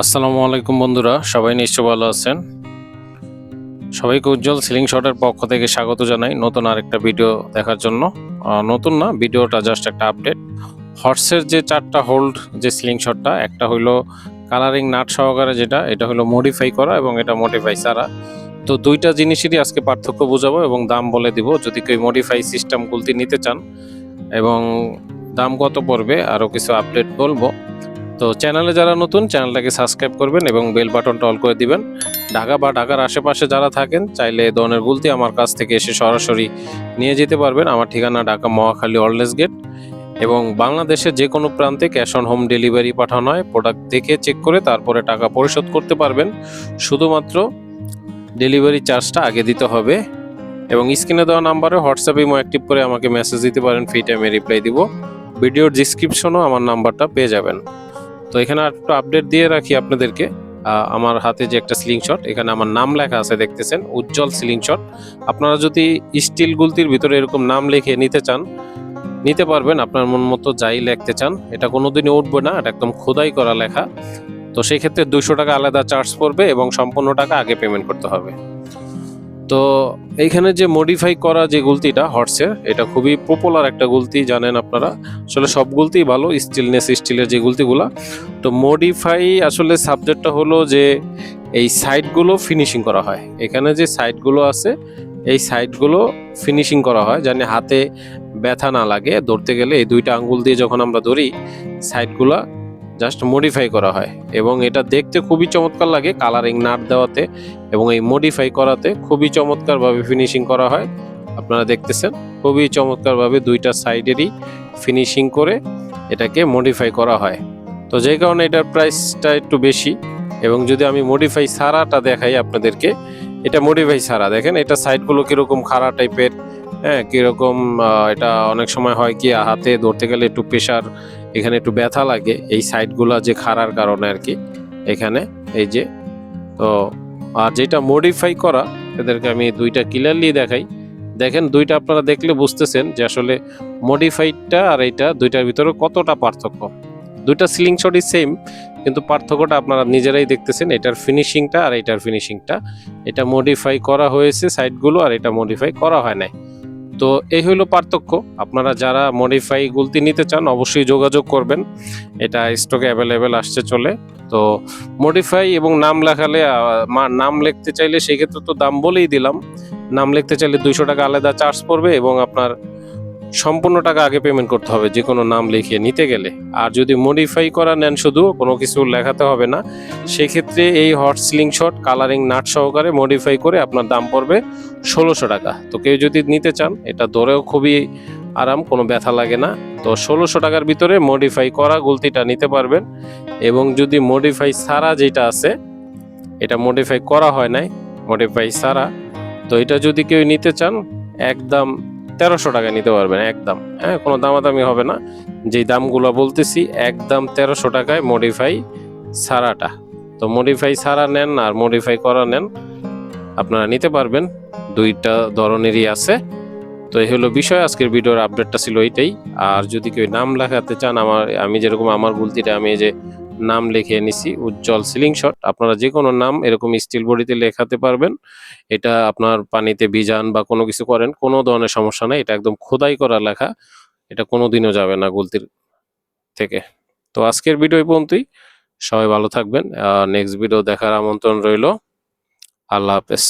আসসালামু আলাইকুম বন্ধুরা, সবাই নিশ্চয় ভালো আছেন? সবাইকে উজ্জ্বল সিলিং শটের পক্ষ থেকে স্বাগত জানাই নতুন আরেকটা ভিডিও দেখার জন্য। নতুন না, ভিডিওটা জাস্ট একটা আপডেট হর্সের যে চারটা হোল্ড যে সিলিং শটটা, একটা হলো কালারিং নাট সহকারে যেটা, এটা হলো মডিফাই করা এবং এটা মডিফাই ছাড়া। তো দুইটা জিনিসেরই আজকে পার্থক্য বোঝাবো এবং দাম বলে দিব। যদি কেউ মডিফাই সিস্টেম গুলতি নিতে চান এবং দাম কত পড়বে আরও কিছু আপডেট বলব। তো চ্যানেলে যারা নতুন, চ্যানেলটাকে সাবস্ক্রাইব করবেন এবং বেল বাটনটা অল করে দিবেন। ঢাকা বা ঢাকার আশেপাশে যারা থাকেন, চাইলে দনের গুলতি আমার কাছ থেকে এসে সরাসরি নিয়ে যেতে পারবেন। আমার ঠিকানা ঢাকা, মহাখালী অলনেস গেট এবং বাংলাদেশের যে কোনো প্রান্তে ক্যাশ অন হোম ডেলিভারি পাঠানো হয়। প্রোডাক্ট দেখে চেক করে তারপরে টাকা পরিশোধ করতে পারবেন। শুধুমাত্র ডেলিভারি চার্জটা আগে দিতে হবে এবং স্ক্রিনে দেওয়া নাম্বারে হোয়াটসঅ্যাপ ইমো অ্যাক্টিভ করে আমাকে মেসেজ দিতে পারেন, ফ্রি টাইমে রিপ্লাই দিব। ভিডিওর ডিসক্রিপশনও আমার নাম্বারটা পেয়ে যাবেন। তো এখানে একটু আপডেট দিয়ে রাখি আপনাদেরকে। আমার হাতে যে একটা সিলিং শট এখানে আমার নাম লেখা আছে দেখতেছেন, উজ্জ্বল সিলিং শট আপনারা যদি স্টিল গুলতির ভিতরে এরকম নাম লিখে নিতে চান, নিতে পারবেন, আপনার মন মতো যাই লিখতে চান। এটা কোনোদিনই উঠবে না, এটা একদম খোদাই করা লেখা। তো সেই ক্ষেত্রে দুশো টাকা আলাদা চার্জ পড়বে এবং সম্পূর্ণ টাকা আগে পেমেন্ট করতে হবে। তো এইখানে যে মডিফাই করা যে গুলতিটা হর্সের এটা খুবই পপুলার একটা গুলতি, জানেন আপনারা। আসলে সব গুলতিই ভালো স্টিলনেস স্টিলের যে গুলতিগুলা। তো মডিফাই আসলে সাবজেক্টটা হলো যে এই সাইডগুলো ফিনিশিং করা হয়। এখানে যে সাইডগুলো আছে, এই সাইডগুলো ফিনিশিং করা হয় জানি হাতে ব্যথা না লাগে। ধরতে গেলে এই দুইটা আঙ্গুল দিয়ে যখন আমরা ধরি সাইডগুলা জাস্ট মডিফাই করা হয়। এবং এটা দেখতে খুবই চমৎকার লাগে কালারিং নাট দেওয়াতে এবং এই মডিফাই করাতে খুবই চমৎকারভাবে ফিনিশিং করা হয়। আপনারা দেখতেছেন, খুবই চমৎকারভাবে দুইটা সাইডেরই ফিনিশিং করে এটাকে মডিফাই করা হয়। তো যে কারণে এটার প্রাইসটা একটু বেশি এবং যদি আমি মডিফাই সারাটা দেখাই আপনাদেরকে, এটা মডিফাই সারা। দেখেন, এটা সাইডগুলো কীরকম খাড়া টাইপের হ্যাঁ কীরকম এটা অনেক সময় হয় কি, হাতে ধরতে গেলে একটু প্রেশার এখানে একটু ব্যথা লাগে, এই সাইডগুলো যে খাড়ার কারণে আর কি, এখানে, এই যে, তো আর যেটা মডিফাই করা, এদেরকে আমি দুইটা ক্লিয়ারলি দেখাই। দেখেন, দুইটা আপনারা দেখলে বুঝতেছেন যে আসলে মডিফাইডটা আর এইটা দুইটার ভিতরে কতটা পার্থক্য। দুইটা সিলিং শটই সেম কিন্তু পার্থক্যটা আপনারা নিজেরাই দেখতেছেন, এটার ফিনিশিংটা আর এটার ফিনিশিংটা এটা মডিফাই করা হয়েছে সাইডগুলো আর এটা মডিফাই করা হয় নাই। তো এই হইল পার্থক্য। আপনারা যারা মডিফাই গুলতি নিতে চান, অবশ্যই যোগাযোগ করবেন। এটা স্টকে অ্যাভেলেবেল আসছে চলে। তো মডিফাই এবং নাম লেখালে নাম লিখতে চাইলে সেক্ষেত্রে তো দাম বলেই দিলাম। নাম লিখতে চাইলে দুইশো টাকা আলাদা চার্জ পড়বে এবং আপনার সম্পূর্ণ টাকা আগে পেমেন্ট করতে হবে, যে কোনো নাম লিখিয়ে নিতে গেলে। আর যদি মডিফাই করা নেন শুধু, কোনো কিছু লেখাতে হবে না, সেক্ষেত্রে এই hot ceiling shot colouring nut সহকারে মডিফাই করে আপনার দাম পড়বে ষোলোশো টাকা। তো কেউ যদি নিতে চান, এটা ধরেও খুবই আরাম, কোনো ব্যথা লাগে না। তো ষোলোশো টাকার ভিতরে মডিফাই করা গুলতিটা নিতে পারবেন। এবং যদি মডিফাই সারা যেটা আছে, এটা মডিফাই করা হয় নাই মডিফাই সারা, তো এটা যদি কেউ নিতে চান, একদম তেরোশো টাকা নিতে পারবেন, একদম। হ্যাঁ কোনো দামাদামি হবে না। যেই দামগুলো বলতেছি, একদম তেরোশো টাকায় মডিফাই সারাটা। তো মডিফাই সারা নেন আর মডিফাই করা নেন, আপনারা নিতে পারবেন। দুইটা ধরনেরই আছে। তো এই হলো বিষয়, আজকের ভিডিওর আপডেটটা ছিল এইটাই। আর যদি কেউ নাম লেখাতে চান, আমার, আমি যেরকম আমার গুলতিটা আমি যে নাম লিখে নিছি, উজ্জ্বল সিলিং শট আপনারা যে কোনো নাম এরকম স্টিল বডিতে লেখাতে পারবেন। এটা আপনার পানিতে ভিজান বা কোনো কিছু করেন, কোনো ধরনের সমস্যা নেই। এটা একদম খোদাই করা লেখা। এটা কোনো দিনও যাবে না গুলতির থেকে। তো আজকের ভিডিও পর্যন্তই। সবাই ভালো থাকবেন। নেক্সট ভিডিও দেখার আমন্ত্রণ রইল। আল্লাহ হাফেজ।